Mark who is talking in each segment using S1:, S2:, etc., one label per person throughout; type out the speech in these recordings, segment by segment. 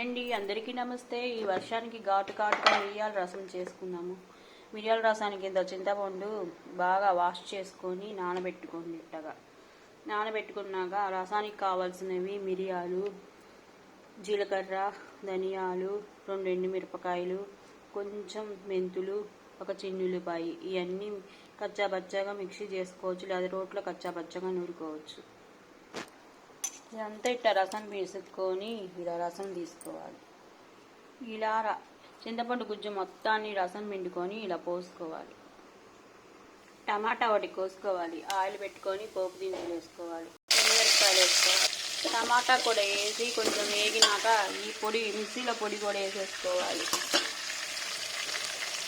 S1: అండి అందరికీ నమస్తే. ఈ వర్షానికి ఘాటు ఘాటుగా మిరియాల రసం చేసుకుందాము. మిరియాల రసానికి ఇంత చింతపండు బాగా వాష్ చేసుకొని నానబెట్టుకోండి ఇట్టగా. నానబెట్టుకున్నాక రసానికి కావాల్సినవి మిరియాలు జీలకర్ర ధనియాలు రెండు ఎండుమిరపకాయలు కొంచెం మెంతులు ఒక చిన్నుల్లిపాయి ఇవన్నీ కచ్చాబచ్చాగా మిక్సీ చేసుకోవచ్చు లేదా రోట్లో కచ్చాబచ్చాగా నూరుకోవచ్చు. ఇదంతా ఇట్లా రసం వేసుకొని ఇలా రసం తీసుకోవాలి. ఇలా చింతపండు గుజ్జు మొత్తాన్ని రసం పిండుకొని ఇలా పోసుకోవాలి. టమాటా ఒకటి కోసుకోవాలి. ఆయిల్ పెట్టుకొని పోపు దినుసులు వేసుకోవాలి. మిరపకాయలు వేసుకోవాలి. టమాటా కూడా వేసి కొంచెం వేగినాక ఈ పొడి మిక్సీలో పొడి కూడా వేసేసుకోవాలి.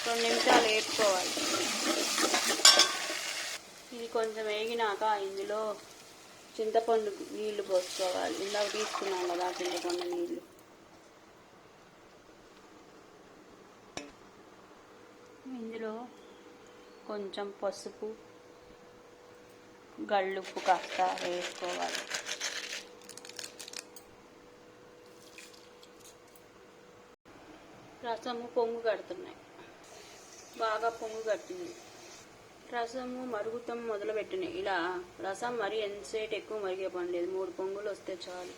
S1: రెండు నిమిషాలు వేసుకోవాలి ఇది కొంచెం వేగినాక ఇందులో చింతపండు నీళ్ళు పోసుకోవాలి. ఇందాక తీసుకున్నాం కదా చింతపండు నీళ్ళు. ఇందులో కొంచెం పసుపు గళ్ళుప్పు కాస్త వేసుకోవాలి. రసము పొంగు కడుతున్నాయి. బాగా పొంగు కట్టింది. రసము మరుగుతం మొదలుపెట్టినాయి ఇలా రసం మరి ఎంతసేపు ఎక్కువ మరిగే పని లేదు. మూడు పొంగులు వస్తే చాలు.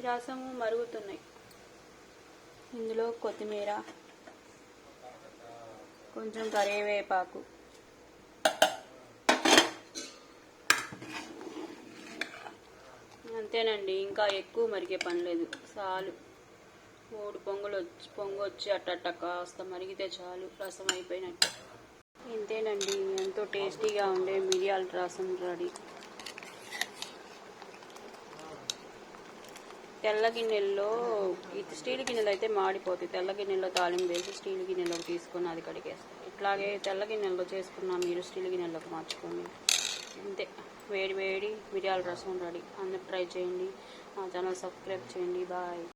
S1: రసము మరుగుతున్నాయి. ఇందులో కొత్తిమీర కొంచెం కరివేపాకు. అంతేనండి ఇంకా ఎక్కువ మరిగే పని లేదు. చాలు. మూడు పొంగులు వచ్చి పొంగు వచ్చి అట్టట్ట కాస్త మరిగితే చాలు రసం అయిపోయినట్టు. ఇంతేనండి ఎంతో టేస్టీగా ఉండే మిరియాల రసం రెడీ. తెల్ల గిన్నెల్లో ఇది స్టీల్ గిన్నెలు అయితే మాడిపోతాయి. తెల్ల గిన్నెలో తాలింపు వేసి స్టీల్ గిన్నెలోకి తీసుకొని అది కడిగేస్తాను. ఇట్లాగే తెల్ల గిన్నెల్లో చేసుకున్నా మీరు స్టీల్ గిన్నెలోకి మార్చుకోండి. అంతే. వేడి వేడి మిరియాల రసం రెడీ. అందరు ట్రై చేయండి. మా ఛానల్ సబ్స్క్రైబ్ చేయండి. బాయ్.